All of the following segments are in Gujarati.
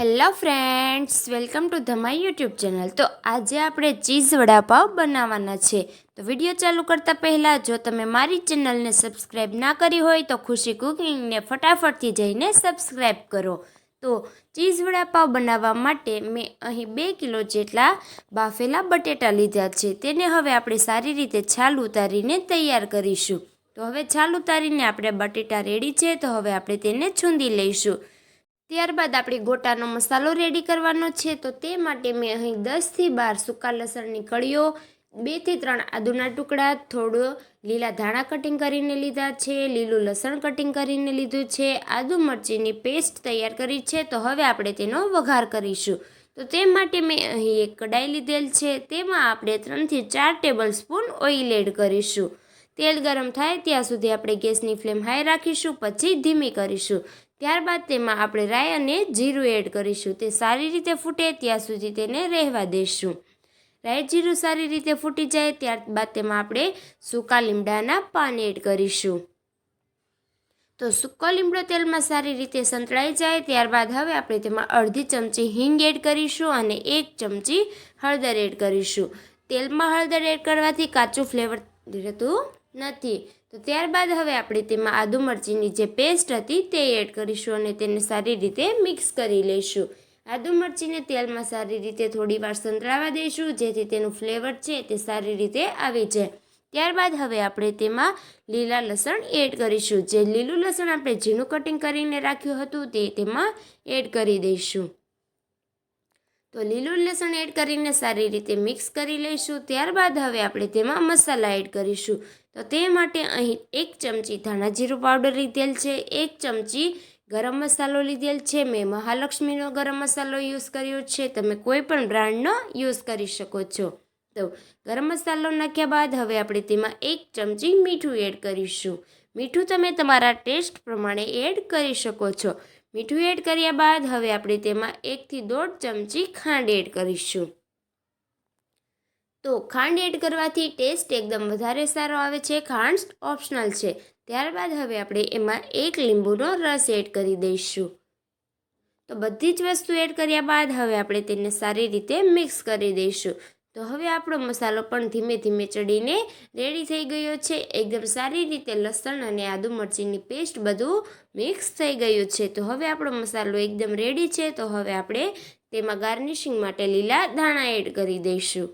Hello friends welcome to the my YouTube channel તો આજે આપણે ચીઝ વડાપાવ બનાવવાના છે. તો વીડિયો ચાલુ કરતાં પહેલાં, જો તમે મારી ચેનલને સબસ્ક્રાઈબ ના કરી હોય, તો ખુશી કુકિંગને ફટાફટથી જઈને સબસ્ક્રાઈબ કરો. તો ચીઝ વડાપાવ બનાવવા માટે મેં અહીં બે કિલો જેટલા બાફેલા બટેટા લીધા છે. તેને હવે આપણે સારી રીતે છાલ ઉતારીને તૈયાર કરીશું. તો હવે છાલ ઉતારીને આપણે બટેટા રેડી છે, તો હવે આપણે તેને છૂંદી લઈશું. ત્યારબાદ આપણે ગોટાનો મસાલો રેડી કરવાનો છે. તો તે માટે મેં અહીં દસથી બાર સૂકા લસણની કળીઓ, બેથી ત્રણ આદુના ટુકડા, થોડો લીલા ધાણા કટિંગ કરીને લીધા છે, લીલું લસણ કટિંગ કરીને લીધું છે, આદુ મરચીની પેસ્ટ તૈયાર કરી છે. તો હવે આપણે તેનો વઘાર કરીશું. તો તે માટે મેં અહીં એક કડાઈ લીધેલ છે. તેમાં આપણે ત્રણથી ચાર ટેબલ સ્પૂન ઓઇલ એડ કરીશું. તેલ ગરમ થાય ત્યાં સુધી આપણે ગેસની ફ્લેમ હાઈ રાખીશું, પછી ધીમી કરીશું. ત્યારબાદ તેમાં આપણે રાઈ અને જીરું એડ કરીશું. તે સારી રીતે ફૂટે ત્યાં સુધી તેને રહેવા દઈશું રાઈ જીરું સારી રીતે ફૂટી જાય ત્યારબાદ તેમાં આપણે સૂકા લીમડાના પાન એડ કરીશું. તો સૂકો લીમડો તેલમાં સારી રીતે સંતળાઈ જાય ત્યારબાદ હવે આપણે તેમાં અડધી ચમચી હિંગ એડ કરીશું અને એક ચમચી હળદર એડ કરીશું. તેલમાં હળદર એડ કરવાથી કાચું ફ્લેવર રહેતું નથી. તો ત્યારબાદ હવે આપણે તેમાં આદુ મરચીની જે પેસ્ટ હતી તે એડ કરીશું અને તેને સારી રીતે મિક્સ કરી લઈશું. આદુ મરચીને તેલમાં સારી રીતે થોડી વાર સંતળાવા દઈશું, જેથી તેનું ફ્લેવર છે તે સારી રીતે આવી જાય. ત્યારબાદ હવે આપણે તેમાં લીલા લસણ એડ કરીશું. જે લીલું લસણ આપણે ઝીણું કટિંગ કરીને રાખ્યું હતું તે તેમાં એડ કરી દઈશું. તો લીલું લસણ એડ કરીને સારી રીતે મિક્સ કરી લઈશું. ત્યારબાદ હવે આપણે તેમાં મસાલા એડ કરીશું. તો તે માટે અહીં એક ચમચી ધાણા જીરું પાવડર લીધેલ છે, એક ચમચી ગરમ મસાલો લીધેલ છે. મેં મહાલક્ષ્મીનો ગરમ મસાલો યુઝ કર્યો છે. તમે કોઈ પણ બ્રાન્ડનો યુઝ કરી શકો છો. તો ગરમ મસાલો નાખ્યા બાદ હવે આપણે તેમાં એક ચમચી મીઠું એડ કરીશું. મીઠું તમે તમારા ટેસ્ટ પ્રમાણે એડ કરી શકો છો. મીઠું એડ કર્યા બાદ હવે આપણે તેમાં એકથી દોઢ ચમચી ખાંડ એડ કરીશું. તો ખાંડ એડ કરવાથી ટેસ્ટ એકદમ વધારે સારો આવે છે, ખાંડ ઓપ્શનલ છે. ત્યારબાદ હવે આપણે એમાં એક લીંબુનો રસ એડ કરી દઈશું. તો બધી જ વસ્તુ એડ કર્યા બાદ હવે આપણે તેને સારી રીતે મિક્સ કરી દઈશું. તો હવે આપણો મસાલો પણ ધીમે ધીમે ચડીને રેડી થઈ ગયો છે. એકદમ સારી રીતે લસણ અને આદુ મરચીની પેસ્ટ બધું મિક્સ થઈ ગયું છે. તો હવે આપણો મસાલો એકદમ રેડી છે. તો હવે આપણે તેમાં ગાર્નિશિંગ માટે લીલા ધાણા એડ કરી દઈશું.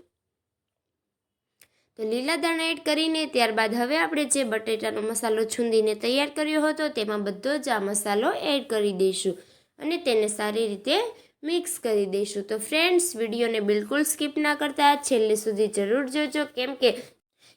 તો લીલા દાણા એડ કરીને ત્યારબાદ હવે આપણે જે બટેટાનો મસાલો છૂંદીને તૈયાર કર્યો હતો તેમાં બધો જ આ મસાલો એડ કરી દઈશું અને તેને સારી રીતે મિક્સ કરી દઈશું. તો ફ્રેન્ડ્સ વિડીયોને બિલકુલ સ્કીપ ના કરતા. છેલ્લે સુધી જરૂર જોજો કેમ કે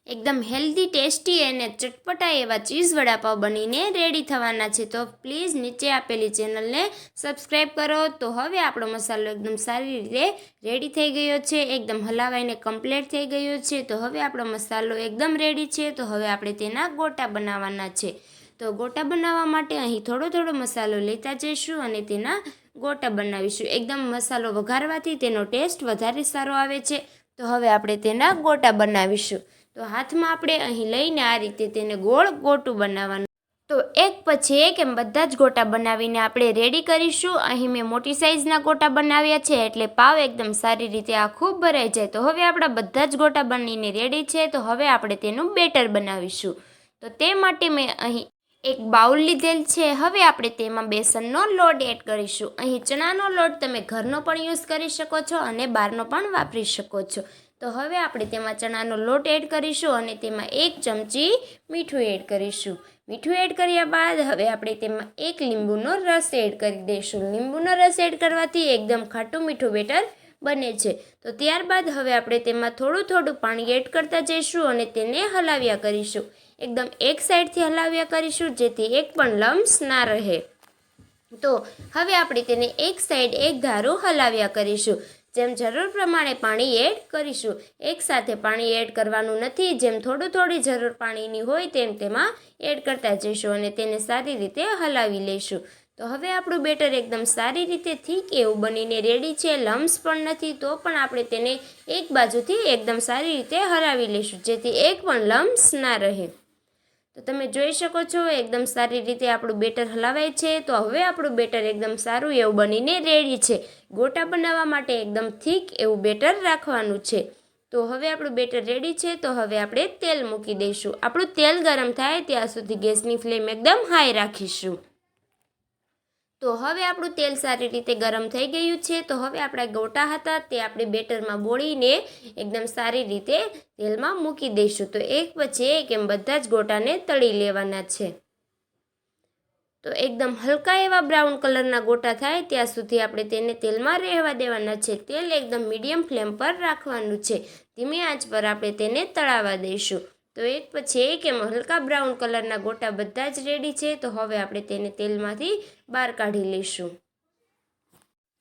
એકદમ હેલ્ધી ટેસ્ટી અને ચટપટા એવા ચીઝ વડાપાવ બનીને રેડી થવાના છે. તો પ્લીઝ નીચે આપેલી ચેનલને સબસ્ક્રાઈબ કરો. તો હવે આપણો મસાલો એકદમ સારી રીતે રેડી થઈ ગયો છે. એકદમ હલાવાઈને કમ્પ્લીટ થઈ ગયો છે. તો હવે આપણો મસાલો એકદમ રેડી છે. તો હવે આપણે તેના ગોટા બનાવવાના છે. તો ગોટા બનાવવા માટે અહીં થોડો થોડો મસાલો લેતા જઈશું અને તેના ગોટા બનાવીશું. એકદમ મસાલો વઘારવાથી તેનો ટેસ્ટ વધારે સારો આવે છે. તો હવે આપણે તેના ગોટા બનાવીશું. તો હાથમાં આપણે અહીં લઈને આ રીતે તેને ગોળ ગોટું બનાવવાનું. તો એક પછી એક એમ બધા જ ગોટા બનાવીને આપણે રેડી કરીશું. અહીં મેં મોટી સાઇઝના ગોટા બનાવ્યા છે એટલે પાવ એકદમ સારી રીતે આ ખૂબ ભરાઈ જાય. તો હવે આપણા બધા જ ગોટા બનીને રેડી છે. તો હવે આપણે તેનું બેટર બનાવીશું. તો તે માટે મેં અહીં એક બાઉલ લીધેલ છે. હવે આપણે તેમાં બેસનનો લોટ એડ કરીશું. અહીં ચણાનો લોટ તમે ઘરનો પણ યુઝ કરી શકો છો અને બહારનો પણ વાપરી શકો છો. તો હવે આપણે તેમાં ચણાનો લોટ એડ કરીશું અને તેમાં એક ચમચી મીઠું એડ કરીશું. મીઠું એડ કર્યા બાદ હવે આપણે તેમાં એક લીંબુનો રસ એડ કરી દઈશું. લીંબુનો રસ એડ કરવાથી એકદમ ખાટું મીઠું બેટર બને છે. તો ત્યારબાદ હવે આપણે તેમાં થોડું થોડું પાણી એડ કરતા જઈશું અને તેને હલાવ્યા કરીશું. એકદમ એક સાઈડથી હલાવ્યા કરીશું, જેથી એક પણ લમ્સ ના રહે. તો હવે આપણે તેને એક સાઈડ એક ધારું હલાવ્યા કરીશું. જેમ જરૂર પ્રમાણે પાણી એડ કરીશું. એકસાથે પાણી એડ કરવાનું નથી, જેમ થોડું થોડી જરૂર પાણીની હોય તેમ તેમાં એડ કરતા જઈશું અને તેને સારી રીતે હલાવી લઈશું. તો હવે આપણું બેટર એકદમ સારી રીતે થીક એવું બનીને રેડી છે, લમ્સ પણ નથી, તો પણ આપણે તેને એક બાજુથી એકદમ સારી રીતે હરાવી લઈશું, જેથી એક પણ લમ્સ ના રહે. તો તમે જોઈ શકો છો, એકદમ સારી રીતે આપણું બેટર હલાવાય છે, તો હવે આપણું બેટર એકદમ સારું એવું બનીને રેડી છે. ગોટા બનાવવા માટે એકદમ થીક એવું બેટર રાખવાનું છે. તો હવે આપણું બેટર રેડી છે, તો હવે આપણે તેલ મૂકી દઈશું. આપણું તેલ ગરમ થાય ત્યાં સુધી ગેસની ફ્લેમ એકદમ હાઈ રાખીશું. તો હવે આપણું તેલ સારી રીતે ગરમ થઈ ગયું છે. તો હવે આપણા ગોટા હતા તે આપણે બેટરમાં બોળીને એકદમ સારી રીતે તેલમાં મૂકી દઈશું. તો એક પછી એક એમ બધા જ ગોટાને તળી લેવાના છે. તો એકદમ હલકા એવા બ્રાઉન કલરના ગોટા થાય ત્યાં સુધી આપણે તેને તેલમાં રહેવા દેવાના છે. તેલ એકદમ મીડિયમ ફ્લેમ પર રાખવાનું છે. ધીમી આંચ પર આપણે તેને તળાવવા દઈશું. તો એક પછી એક એમ હલકા બ્રાઉન કલરના ગોટા બધા જ રેડી છે? તો હવે આપણે તેને તેલમાંથી બહાર કાઢી લઈશું.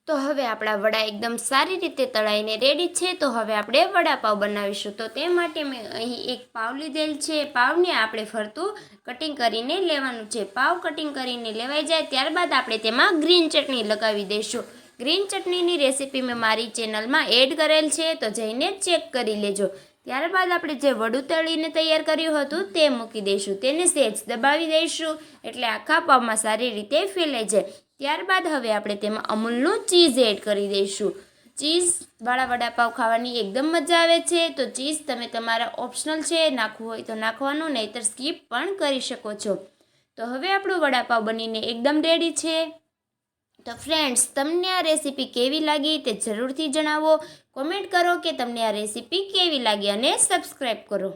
તો હવે આપણા વડા એકદમ સારી રીતે તળાઈને રેડી છે. તો હવે આપણે વડાપાવ બનાવીશું. તો તે માટે મેં અહીં એક પાવ લીધેલ છે. પાવને આપણે ફરતું કટિંગ કરીને લેવાનું છે. પાવ કટિંગ કરીને લેવાઈ જાય ત્યારબાદ આપણે તેમાં ગ્રીન ચટણી લગાવી દઈશું. ગ્રીન ચટણીની રેસીપી મેં મારી ચેનલમાં એડ કરેલ છે. તો જઈને ચેક કરી લેજો. ત્યારબાદ આપણે જે વડું તળીને તૈયાર કર્યું હતું તે મૂકી દઈશું. તેને સેજ દબાવી દઈશું. એટલે આખા પાવમાં સારી રીતે ફેલાઈ જાય. ત્યારબાદ હવે આપણે તેમાં અમૂલનું ચીઝ એડ કરી દઈશું. ચીઝવાળા વડાપાવ ખાવાની એકદમ મજા આવે છે. તો ચીઝ તમે તમારા ઓપ્શનલ છે, નાખવું હોય તો નાખવાનું, નહીંતર સ્કીપ પણ કરી શકો છો. તો હવે આપણું વડાપાવ બનીને એકદમ રેડી છે. તો ફ્રેન્ડ્સ તમને આ રેસીપી કેવી લાગી તે જરૂરથી જણાવો. કોમેન્ટ કરો કે તમને આ રેસીપી કેવી લાગી અને સબસ્ક્રાઈબ કરો.